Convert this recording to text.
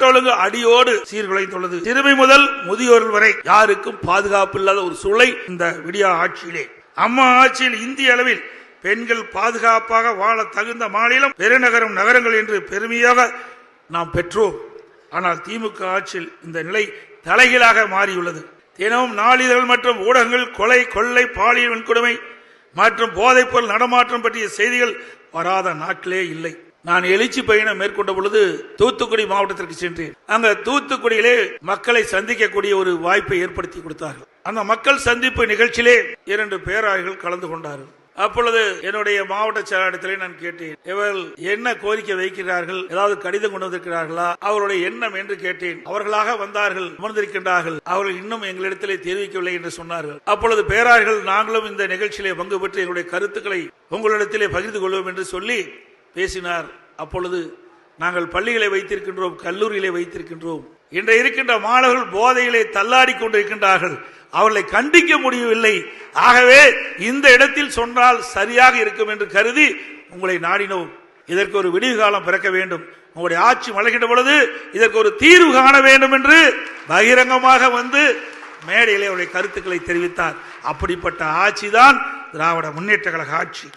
சட்ட அடியோடு சீர்குலைந்துள்ளது. சிறுமி முதல் முதியோர்கள் வரை யாருக்கும் பாதுகாப்பு இல்லாத ஒரு சூழலை இந்த விடியா ஆட்சியிலே. அம்மா ஆட்சியில் இந்திய அளவில் பெண்கள் பாதுகாப்பாக வாழ தகுந்த மாநிலம் பெருநகரம் நகரங்கள் என்று பெருமையாக நாம் பெற்றோம். ஆனால் திமுக ஆட்சியில் இந்த நிலை தலைகீழாக மாறியுள்ளது. தினமும் நாளிதழ்கள் மற்றும் ஊடகங்கள் கொலை கொள்ளை பாலியல் வன்கொடுமை மற்றும் போதைப்பொருள் நடமாற்றம் பற்றிய செய்திகள் வராத நாட்களே இல்லை. நான் எழுச்சி பயணம் மேற்கொண்ட பொழுது தூத்துக்குடி மாவட்டத்திற்கு சென்றேன். அங்க தூத்துக்குடியிலே மக்களை சந்திக்கக்கூடிய ஒரு வாய்ப்பை ஏற்படுத்தி கொடுத்தார்கள். அந்த மக்கள் சந்திப்பு நிகழ்ச்சியிலே இரண்டு பேராயர்கள் கலந்து கொண்டார்கள். அப்பொழுது என்னுடைய மாவட்ட செயலாளத்திலே நான் கேட்டேன் இவர்கள் என்ன கோரிக்கை வைக்கிறார்கள்? ஏதாவது கடிதம் கொண்டு வந்திருக்கிறார்களா? அவருடைய எண்ணம் என்று கேட்டேன். அவர்களாக வந்தார்கள் அமர்ந்திருக்கின்றார்கள். அவர்கள் இன்னும் எங்களிடத்திலே தெரிவிக்கவில்லை என்று சொன்னார்கள். அப்பொழுது பேரார்கள் நாங்களும் இந்த நிகழ்ச்சியிலே பங்கு பெற்று எங்களுடைய கருத்துக்களை உங்களிடத்திலே பகிர்ந்து கொள்வோம் என்று சொல்லி பேசினார். அப்பொழுது நாங்கள் பள்ளிகளை வைத்திருக்கின்றோம் கல்லூரிகளை வைத்திருக்கின்றோம். இன்று இருக்கின்ற மாணவர்கள் போதைகளை தள்ளாடி கொண்டிருக்கின்றார்கள். அவர்களை கண்டிக்க முடியவில்லை. ஆகவே இந்த இடத்தில் சொன்னால் சரியாக இருக்கும் என்று கருதி உங்களை நாடினோம். இதற்கு ஒரு விடிவு காலம் பிறக்க வேண்டும். உங்களுடைய ஆட்சி மலர்கின்ற பொழுது இதற்கு ஒரு தீர்வு காண வேண்டும் என்று பகிரங்கமாக வந்து மேடையிலே அவருடைய கருத்துக்களை தெரிவித்தார். அப்படிப்பட்ட ஆட்சிதான் திராவிட முன்னேற்ற கழக ஆட்சி.